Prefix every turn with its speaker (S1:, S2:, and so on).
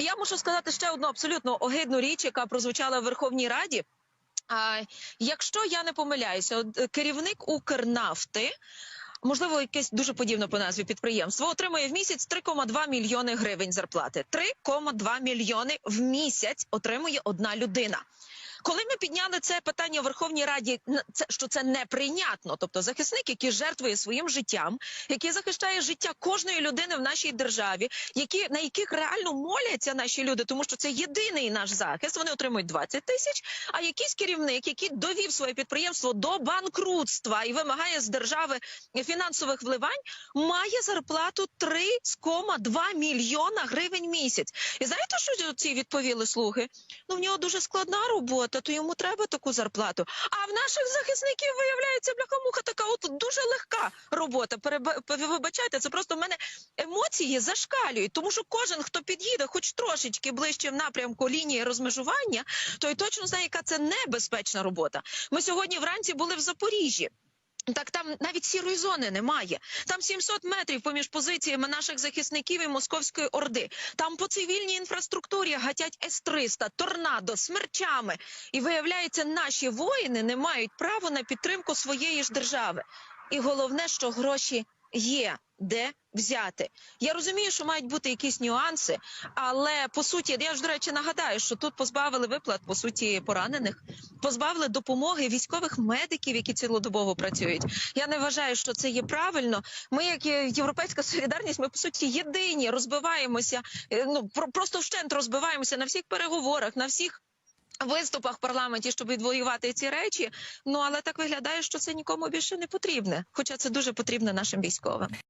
S1: Я мушу сказати ще одну абсолютно огидну річ, яка прозвучала в Верховній Раді. А, якщо я не помиляюся, е, керівник Укрнафти. Можливо, якесь дуже подібне по назві підприємство отримує в місяць 3,2 мільйони гривень зарплати. 3,2 мільйони в місяць отримує одна людина. Коли ми підняли це питання в Верховній Раді, це що це неприйнятно. Тобто захисник, який жертвує своїм життям, який захищає життя кожної людини в нашій державі, які на яких реально моляться наші люди, тому що це єдиний наш захист. Вони отримують 20 тисяч. А якийсь керівник, який довів своє підприємство до банкрутства і вимагає з держави фінансових вливань, має зарплату 3,2 мільйона гривень місяць. І знаєте, що ці відповіли слуги? Ну в нього дуже складна робота, то йому треба таку зарплату. А в наших захисників виявляється бляхамуха така, от дуже легка робота. Вибачайте, це просто в мене емоції зашкалюють, тому що кожен, хто під'їде, хоч трошечки ближче в напрямку лінії розмежування, той точно знає, яка це небезпечна робота. Ми сьогодні вранці були в Запоріжжі. Так там навіть сірої зони немає. Там 700 метрів поміж позиціями наших захисників і московської орди. Там по цивільній інфраструктурі гатять С-300, торнадо, смерчами. І виявляється, наші воїни не мають права на підтримку своєї ж держави. І головне, що гроші є де взяти. Я розумію, що мають бути якісь нюанси, але по суті, я ж до речі нагадаю, що тут позбавили виплат по суті поранених, позбавили допомоги військових медиків, які цілодобово працюють. Я не вважаю, що це є правильно. Ми, як європейська солідарність, ми по суті єдині розбиваємося. е, Ну про- просто вщент розбиваємося на всіх переговорах, на всіх. Виступах в парламенті, щоб відвоювати ці речі, ну але так виглядає, що це нікому більше не потрібне, хоча це дуже потрібно нашим військовим.